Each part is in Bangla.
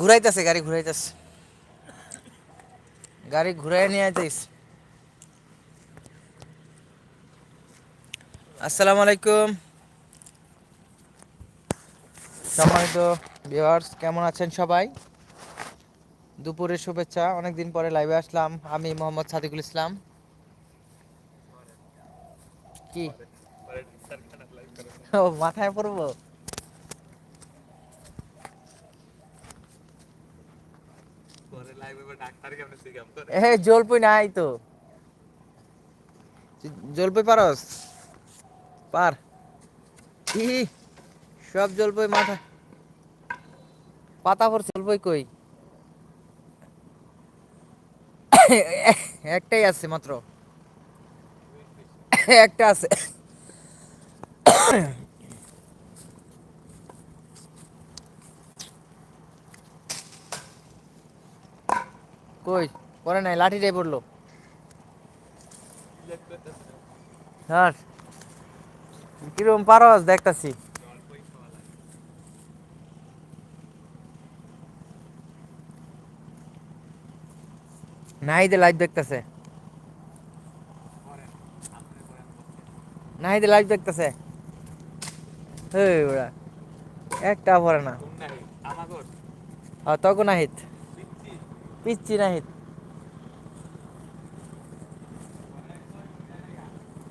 ঘুরাইতেছে গাড়ি ঘুরাইতেছে। গাড়ি ঘুরাই নিয়ে আইতেছ। আসসালামু আলাইকুম। সম্মানিত ভিউয়ার্স কেমন আছেন সবাই? দুপুরের শুভেচ্ছা অনেকদিন পরে লাইভে আসলাম। আমি মোহাম্মদ সাদিকুল ইসলাম। কি? ও মাথায় পড়ব? এ জলপুই নাই তো। জলপুই পারস? পার। ই সব জলপুই মাথা পাতা পর জলপুই কই? একটাই আছে মাত্র। একটা আছে। কই? পরে নাই লাঠিটাই পড়ল। হ্যাঁ কিরম পারস দেখতাছি। নাহিদে লাইভ দেখতেছে। নাহিদে লাইভ দেখতেছে। ওরা একটা পরে না। তখন নাহিত পিচ্ছি নাহিত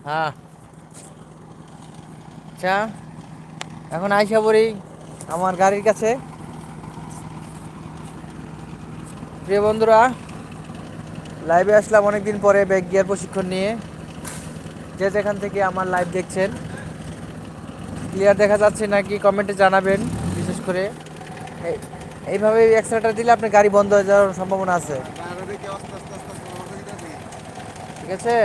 হ্যাঁ। আচ্ছা এখন আইসা পড়ি আমার গাড়ির কাছে। প্রিয় বন্ধুরা লাইভে আসলাম অনেকদিন পরে ব্যাগ গিয়ার প্রশিক্ষণ নিয়ে। যে যেখান থেকে আমার লাইভ দেখছেন ক্লিয়ার দেখা যাচ্ছে নাকি কমেন্টে জানাবেন, বিশেষ করে। এইভাবে এক্সট্রাটা দিলে আপনার গাড়ি বন্ধ হয়ে যাওয়ার সম্ভাবনা আছে। ঠিক আছে?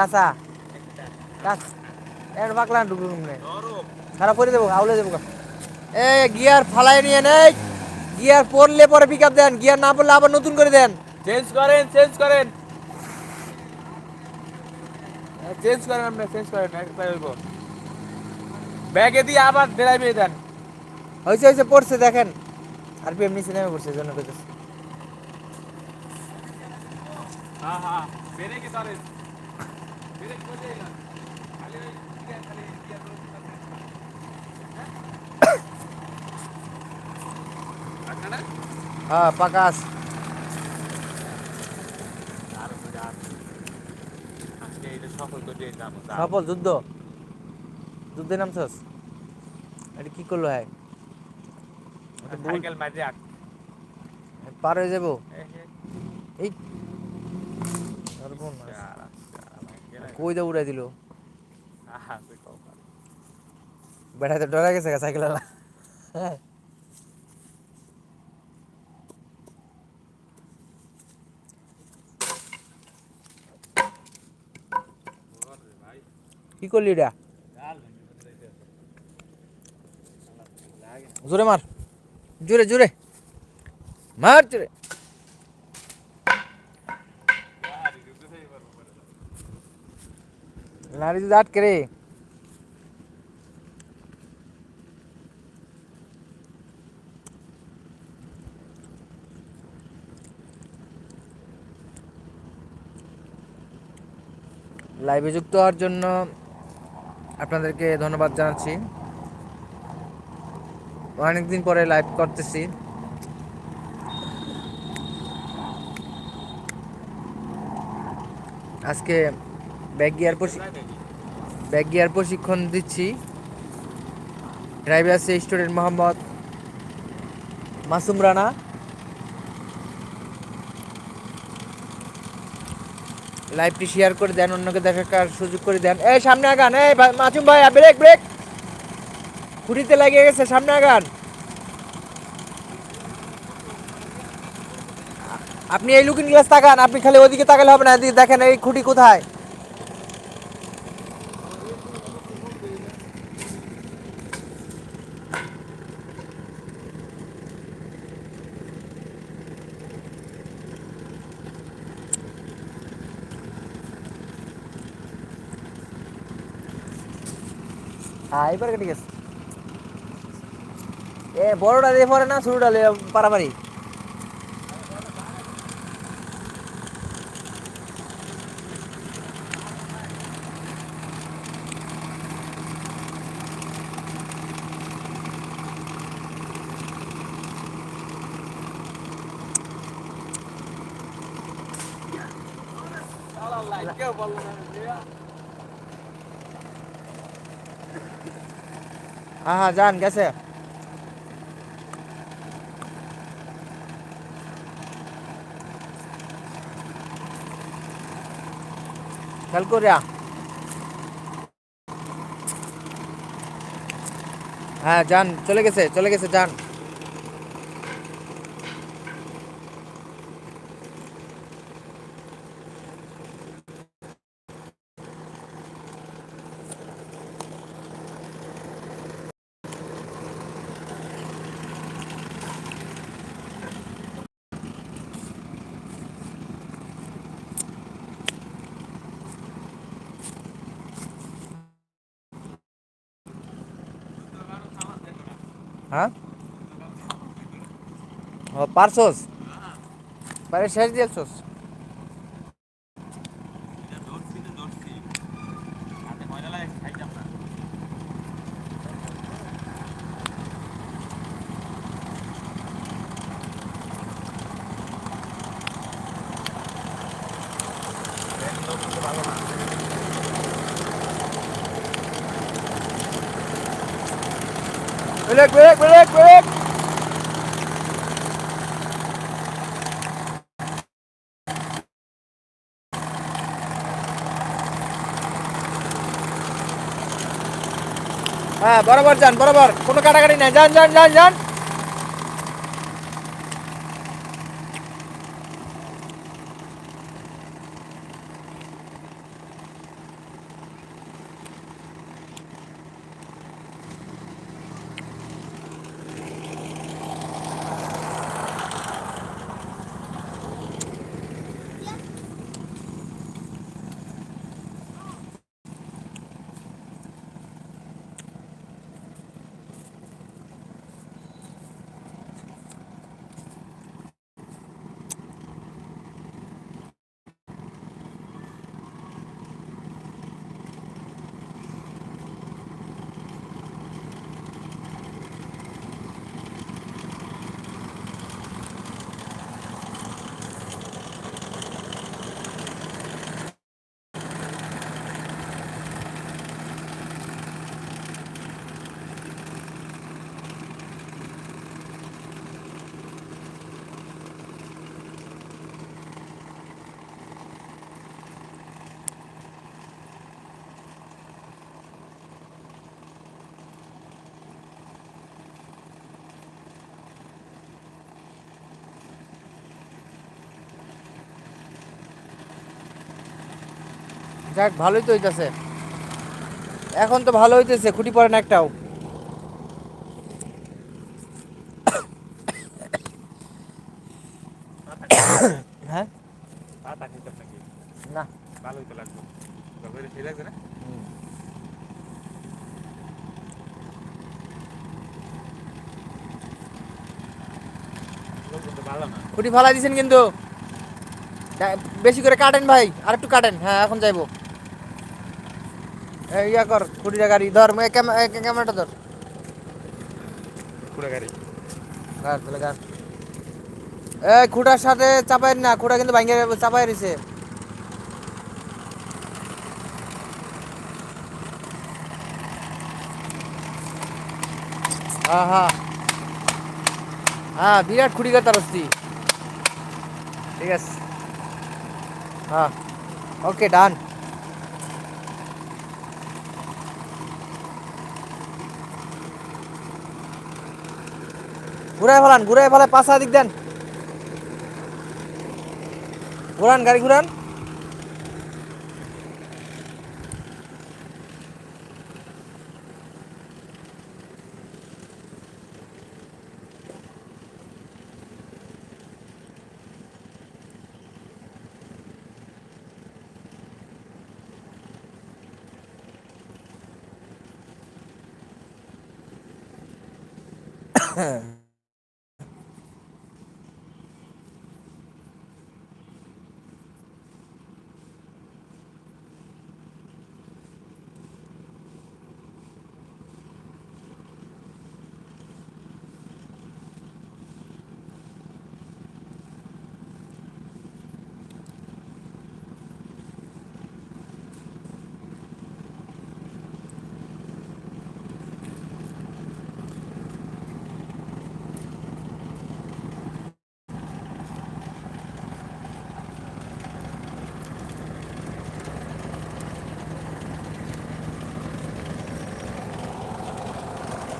কাঁচা। কাঁচ। এর বাকলা নে খারাপ করে দেবো আউলে দেবো এ গিয়ার ফালাই নিয়ে নেই। গিয়ার পড়লে পরে পিক আপ দেন গিয়ার না পড়লে আবার নতুন করে দেন। চেঞ্জ করেন চেঞ্জ করেন। চেঞ্জ করেন আপনি চেঞ্জ করেন হইব। ব্যাগে দিয়ে আবার ড্রাইভে দেন হয়েছে হয়েছে পড়ছে দেখেন। আর পি এম নিচে নেমে পড়ছে জন্য কইতেছে। হ্যাঁ হ্যাঁ বেরে কি হ্যাঁ আজকে এটা সফল যুদ্ধ। যুদ্ধে নামছস? এটা কি করল হ্যাঁ। সাইকেল আট। পার হয়ে যাব। এই কই দা উড়াই দিল? বেড়াতে ডরা গেছে সাইকেল হ্যাঁ। কি করলি এটা জোরে মার। জোরে জোরে। মার জোরে। নারী যদি আটকে রে? লাইভে যুক্ত হওয়ার জন্য আপনাদেরকে ধন্যবাদ জানাচ্ছি। অনেকদিন পরে লাইভ করতেছি। আজকে ব্যাগ গিয়ার ব্যাগ গিয়ার প্রশিক্ষণ দিচ্ছি। ড্রাইভার আছে স্টুডেন্ট মোহাম্মদ মাসুম রানা। লাইভটি শেয়ার করে দেন, অন্যকে দেখার সুযোগ করে দেন। এই, সামনে আগান। এই মাসুম ভাই ব্রেক ব্রেক। খুঁটিতে লাগিয়ে গেছে, সামনে আগান। আপনি এই লুকিং গ্লাস তাকান, আপনি খালি ওদিকে তাকালে হবে না দেখেন এই খুঁটি কোথায়। এবার কেটে গেছে। এ বড়টা দিয়ে পরে না ছোটটা পারাপারি। হ্যাঁ হ্যাঁ যান গেছে খেয়াল করিয়া হ্যাঁ যান চলে গেছে চলে গেছে হ্যাঁ? ও পারছোস? পারে শেষ দিয়েছোস ধরছি তো ধরছি হাতে ময়লা লাগে খাইতাম না ব্রেক ব্রেক ব্রেক ব্রেক হ্যাঁ বরাবর যান, বরাবর। কোনো কাটাকাটি নাই। যান যান যান যান। যাক, ভালোই তো হইতেছে। এখন তো ভালো হইতেছে, খুঁটি পড়ে না একটাও। হ্যাঁ? খুঁটি ফালাই দিছেন কিন্তু। বেশি করে কাটেন ভাই আর একটু কাটেন। হ্যাঁ এখন যাইবো। ইয়া কর খুঁটিটা গাড়ি ধর ক্যামেরাটা ধর। পুরো গাড়ি। তাহলে গার এই খুঁটার সাথে চাপাই না খুঁটা কিন্তু ভাঙ্গে চাপাই রয়েছে হ্যাঁ হ্যাঁ বিরাট খুঁটি কাটার অস্তি ঠিক আছে। হ্যাঁ ওকে ডান ঘুরাই ফেলান ঘুরাই ফেলায় পাশা দিক দেন। ঘুরান গাড়ি ঘুরান।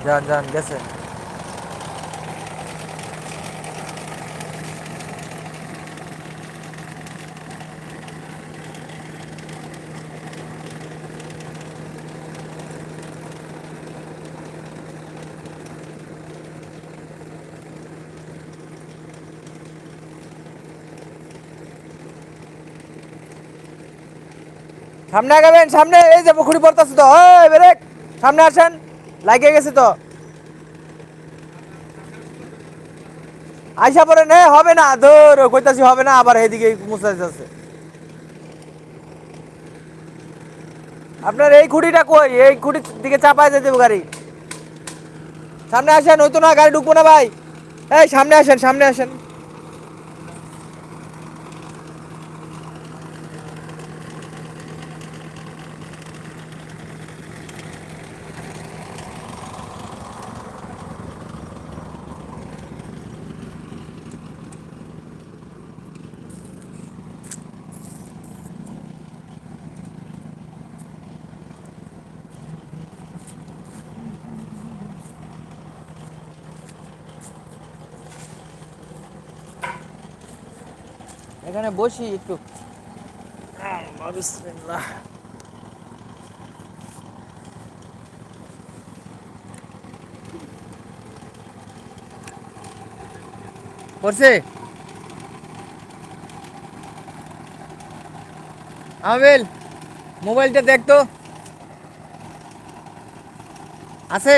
যান যান গেছে। সামনে আগাবেন সামনে এই যে পুকুরি পড়তেছে তো ব্রেক সামনে আসেন। লাগে গেছে তো। আইসা পরে নে, হবে না, ধর, কইতাছি হবে না, আবার এদিকে মুছা যাচ্ছে আপনার এই খুঁটিটা কই? এই খুঁটির দিকে চাপায় যেতে গাড়ি। সামনে আসেন হয়তো না, গাড়ি ঢুকবো না ভাই। এই, সামনে আসেন সামনে আসেন। এখানে বসি একটু। বিসমিল্লাহ। পড়ছে আমেল মোবাইলটা দেখ তো। আছে?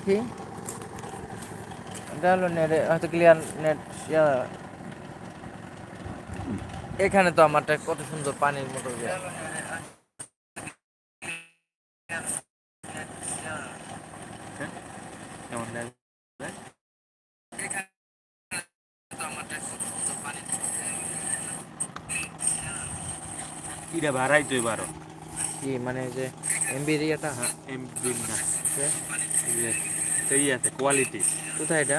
দেখি। এটা হলো নেট হয়তো ক্লিয়ার নেট এখানে তো আমারটা কত সুন্দর পানির মতো বাড়াই তো এবারও কি মানে যে এমবি এরিয়াটা হ্যাঁ এম দিন না। আছে এই যে আছে কোয়ালিটি কোথায় এটা?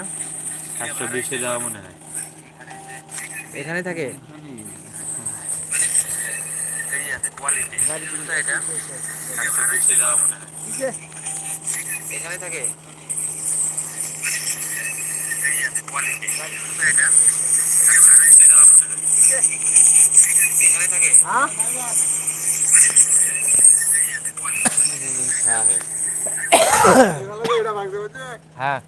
সাতশো বিশে যাওয়া মনে হয়। এখানে থাকে? কোথায় এটা? সাতশো বিশে যাওয়া মনে হয়।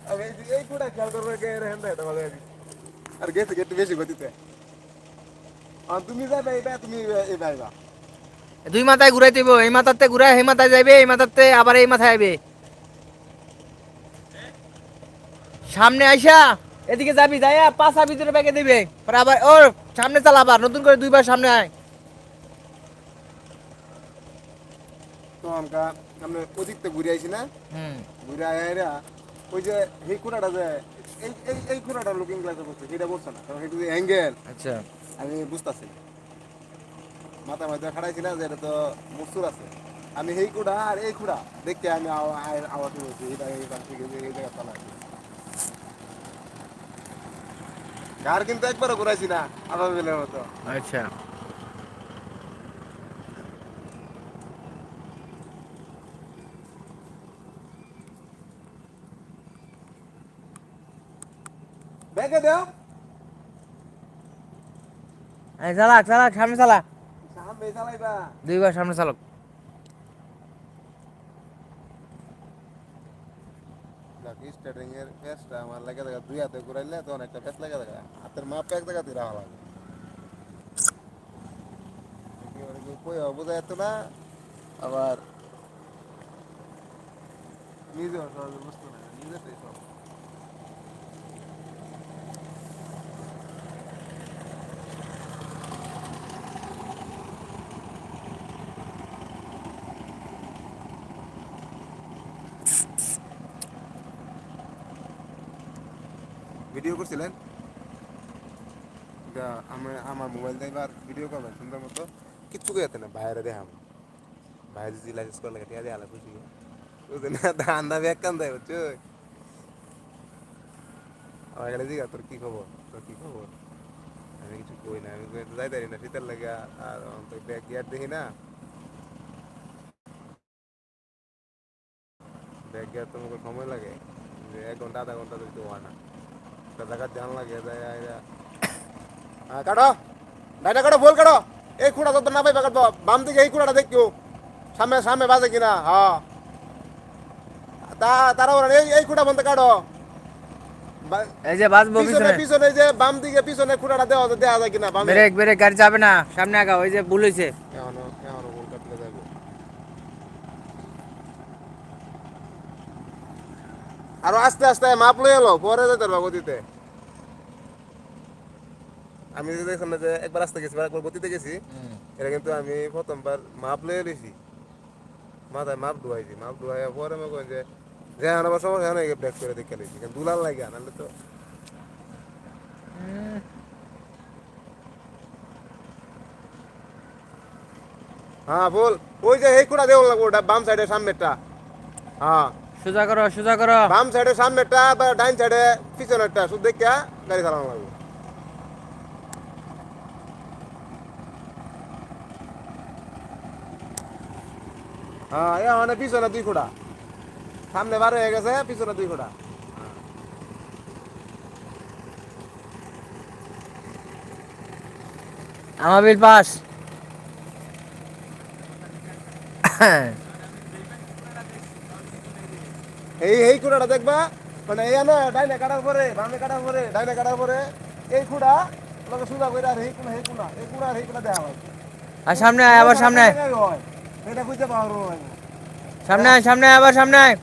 দুই মাথায় ঘুরাই দিব, এই মাথাতে ঘুরাই এই মাথায় যাইবে, এই মাথাতে আবার এই মাথায় আইবে। সামনে আইসা, এদিকে যাবি, যাইয়া পাঁচা ভিতরে ব্যাগে দিবে। আবার ও সামনে চালা আবার, নতুন করে দুইবার সামনে আয়। তো আমরা আমরা ঘুরে আইছি না? ঘুরে আইরা ওই যে এই কুড়াটা যে এই এই এই কুড়াটা লুকিং গ্লাসে বসছে সেটা বসছে না কারণ এটা যে অ্যাঙ্গেল আচ্ছা। আমি বুঝতেছি। মাথা মাথা খাড়াইছি না যে এটা তো মসুর আছে। আমি এই কুড়া আর এই কুড়া দেখতে আমি আওয়া- আয়- আওয়াজ হয়েছি এটা এই পাশ থেকে এই জায়গা চালা গার কিন্তু একবারও ঘুরাইছি না আবার বেলের মতো। আচ্ছা। ব্যাগে দেও এই চালাক চালাক সামনে চালা। সামনে চালাইবা। দুইবার সামনে চালক। স্টার্টিং এর পেস্টটা আমার লাগে দেখা দুই হাতে ঘুরাইলে তখন একটা পেস্ট লাগে দেখা হাতের মাপ এক জায়গা দিয়ে রাখা লাগে। কেউ বোঝা যেত না? আবার নিজেও সহজে বুঝতো না নিজেটাই ভিডিও করছিলেন? আমি আমার মোবাইল দিয়ে এবার ভিডিও করবেন সুন্দর মতো। কিচ্ছু কেতে না, বাইরে দেখাম বাইরে যদি লাইসেন্স করে লাগে, টিয়া দিয়ে আলা খুশি বুঝলি না ধান্দা ব্যাগ কান দেয়, বুঝছ? আমার গেলে জিগা, তোর কি খবর? তোর কি খবর? আমি কিছু কই না, আমি যাই দাঁড়ি না, শীতের লাগে, আর তো ব্যাগ গিয়ার দেখি না। ব্যাগ গিয়ার তো সময় লাগে এক ঘণ্টা, আধা ঘণ্টা যদি হয় না। লাগে যায় আইরা হ্যাঁ কাটো। ডাইটা কাটো ভুল কাটো। এই খুঁড়া তো না পাইবা কাটবো বাম দিকে এই খুঁড়াটা দেখিও। সামনে সামনে বাজে কিনা? হ্যাঁ। তা তারা এই এই খুঁড়া বন্ধ কাটো। এই যে পিছনে যে বাম দিকে পিছনে খুঁড়াটা দেওয়া দেওয়া যায় কিনা? ব্রেক গাড়ি যাবে না। সামনে আগা ওই যে ভুল হয়েছে এখনও এখনও ভুল কাটলে যাবে আরও আস্তে আস্তে মাপ লই এলো পরে যেতে পারবা গতিতে। আমি দেখলাম না যে একবার আস্তে গেছি একবার গতিতে গেছি এটা কিন্তু আমি প্রথমবার মাপ লয়ে লইছি মাথায় মাপ ডুয়াইছি মাপ ডুয়াইয়া পরে আমি কই যে যে আনাবার সময় হ্যাঁ ব্রেক করে দেখে লইছি কিন্তু দুলাল লাগে নাহলে তো হ্যাঁ বল। ওই যে এই কুড়া দেওয়া লাগবো ওটা বাম সাইডে সামনেরটা। হ্যাঁ। সোজা করো সোজা করো। বাম সাইডে সামনেরটা বা ডাইন সাইডে পিছনেরটা শুধু দেখে গাড়ি চালানো লাগবে। হ্যাঁ এ মানে পিছনে দুই খুঁড়া। সামনে বারো হয়ে গেছে পিছনে দুই খুঁড়া। আমার বিল পাস। এই এই কুড়াটা দেখবা? মানে এই না ডাইনে কাটার পরে বামে কাটার পরে ডাইনে কাটার পরে এই কুড়া লোকে সুদা করে আর এই কুড়া এই কুড়া এই কুড়া আর এই কুড়া দেওয়া হয়। আর সামনে আয় আবার সামনে আয়। এটা পারব না সামনে আয় সামনে আয় আবার সামনে আয়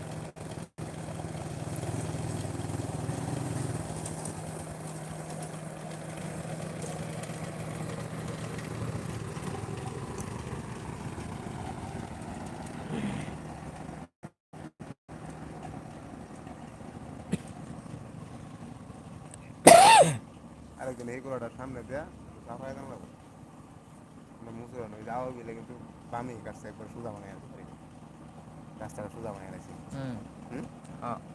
আরেকজন এই কোলাটা সামনে দেয়া সাফাই দাম লাগবে মানে মুসুরা নয় যাওয়া গেলে কিন্তু বামে কাটছে একবার